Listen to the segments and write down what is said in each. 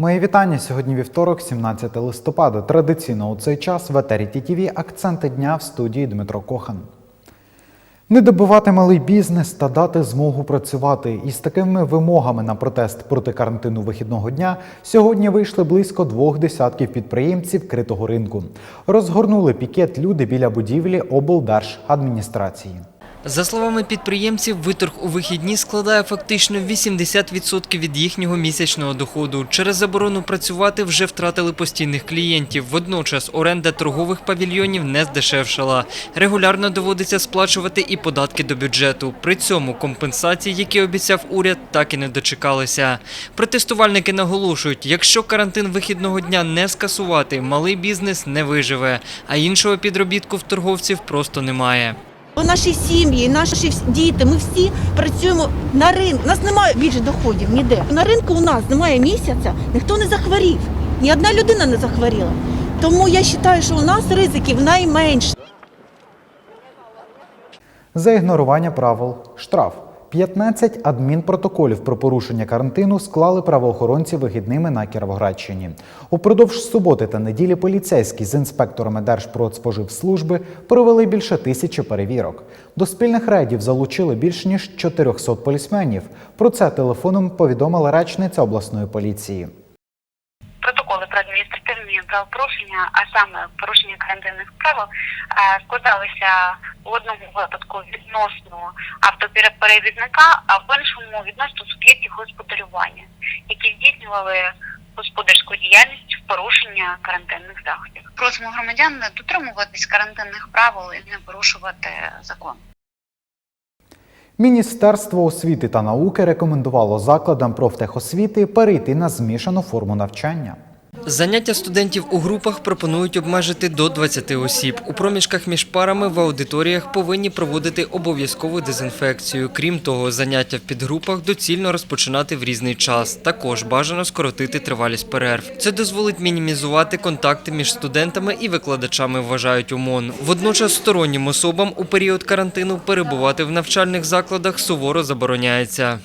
Мої вітання сьогодні вівторок, 17 листопада. Традиційно у цей час в етері ТІТІВІ акценти дня в студії Дмитро Кохан. Не добивати малий бізнес та дати змогу працювати. Із такими вимогами на протест проти карантину вихідного дня сьогодні вийшли близько двох десятків підприємців критого ринку. Розгорнули пікет люди біля будівлі облдержадміністрації. За словами підприємців, виторг у вихідні складає фактично 80% від їхнього місячного доходу. Через заборону працювати вже втратили постійних клієнтів. Водночас оренда торгових павільйонів не здешевшала. Регулярно доводиться сплачувати і податки до бюджету. При цьому компенсації, які обіцяв уряд, так і не дочекалися. Протестувальники наголошують, якщо карантин вихідного дня не скасувати, малий бізнес не виживе, а іншого підробітку в торговців просто немає. Бо Наші сім'ї, наші діти, ми всі працюємо на ринку. У нас немає більше доходів ніде. На ринку у нас немає місяця, ніхто не захворів. Ні одна людина не захворіла. Тому я вважаю, що у нас ризиків найменше. За ігнорування правил штраф. 15 адмінпротоколів про порушення карантину склали правоохоронці вихідними на Кіровоградщині. Упродовж суботи та неділі поліцейські з інспекторами Держпродспоживслужби провели більше тисячі перевірок. До спільних рейдів залучили більш ніж 400 полісменів. Про це телефоном повідомила речниця обласної поліції. Правопорушення, а саме порушення карантинних правил, е, складалися в одному випадку відносно автоперевізника, а в іншому відносно суб'єктів господарювання, які здійснювали господарську діяльність в порушення карантинних заходів. Просимо громадян дотримуватись карантинних правил і не порушувати закон. Міністерство освіти та науки рекомендувало закладам профтехосвіти перейти на змішану форму навчання. Заняття студентів у групах пропонують обмежити до 20 осіб. У проміжках між парами в аудиторіях повинні проводити обов'язкову дезінфекцію. Крім того, заняття в підгрупах доцільно розпочинати в різний час. Також бажано скоротити тривалість перерв. Це дозволить мінімізувати контакти між студентами і викладачами, вважають ОМОН. Водночас стороннім особам у період карантину перебувати в навчальних закладах суворо забороняється.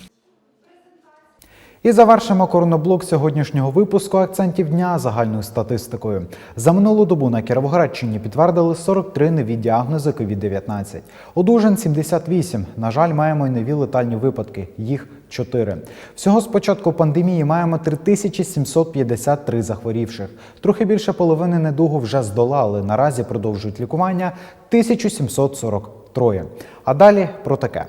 І завершимо короноблок сьогоднішнього випуску акцентів дня загальною статистикою. За минулу добу на Кіровоградщині підтвердили 43 нові діагнози COVID-19. Одужан 78. На жаль, маємо й нові летальні випадки. Їх 4. Всього з початку пандемії маємо 3753 захворівших. Трохи більше половини недугу вже здолали. Наразі продовжують лікування 1743. А далі про таке.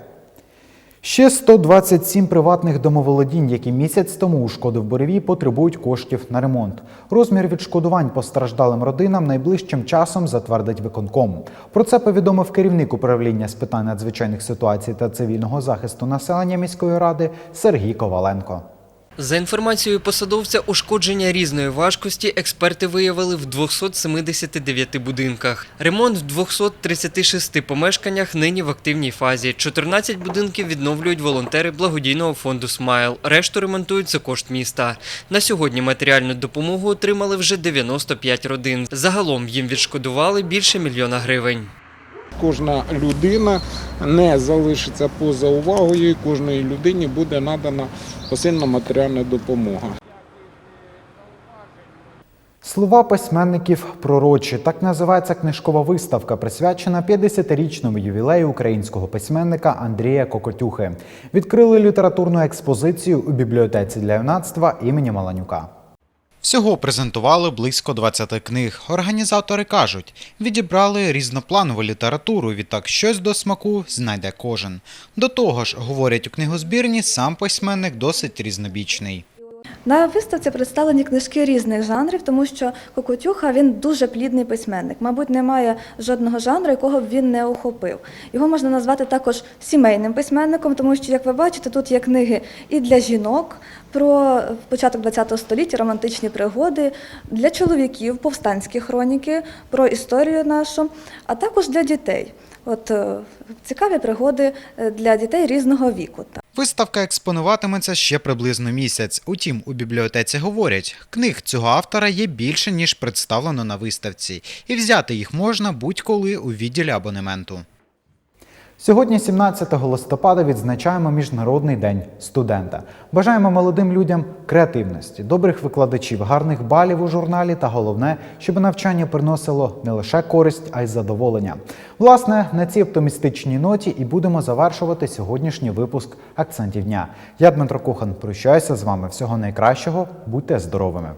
Ще 127 приватних домоволодінь, які місяць тому у шкоди Бореві, потребують коштів на ремонт. Розмір відшкодувань постраждалим родинам найближчим часом затвердить виконком. Про це повідомив керівник управління з питань надзвичайних ситуацій та цивільного захисту населення міської ради Сергій Коваленко. За інформацією посадовця, ушкодження різної важкості експерти виявили в 279 будинках. Ремонт в 236 помешканнях нині в активній фазі. 14 будинків відновлюють волонтери благодійного фонду «Смайл». Решту ремонтують за кошт міста. На сьогодні матеріальну допомогу отримали вже 95 родин. Загалом їм відшкодували більше мільйона гривень. Кожна людина не залишиться поза увагою, і кожній людині буде надана посильна матеріальна допомога. Слова письменників пророчі. Так називається книжкова виставка, присвячена 50-річному ювілею українського письменника Андрія Кокотюхи. Відкрили літературну експозицію у бібліотеці для юнацтва імені Маланюка. Всього презентували близько 20 книг. Організатори кажуть, відібрали різнопланову літературу, відтак щось до смаку знайде кожен. До того ж, говорять у книгозбірні, сам письменник досить різнобічний. На виставці представлені книжки різних жанрів, тому що Кокотюха він дуже плідний письменник. Мабуть, немає жодного жанру, якого б він не охопив. Його можна назвати також сімейним письменником, тому що, як ви бачите, тут є книги і для жінок про початок ХХ століття, романтичні пригоди, для чоловіків, повстанські хроніки, про історію нашу, а також для дітей. От е, цікаві пригоди е, для дітей різного віку. Виставка експонуватиметься ще приблизно місяць. Утім, у бібліотеці говорять, книг цього автора є більше, ніж представлено на виставці, і взяти їх можна будь-коли у відділі абонементу. Сьогодні, 17 листопада, відзначаємо Міжнародний день студента. Бажаємо молодим людям креативності, добрих викладачів, гарних балів у журналі та головне, щоб навчання приносило не лише користь, а й задоволення. Власне, на цій оптимістичній ноті і будемо завершувати сьогоднішній випуск акцентів дня. Я Дмитро Кухан прощаюся з вами. Всього найкращого, будьте здоровими!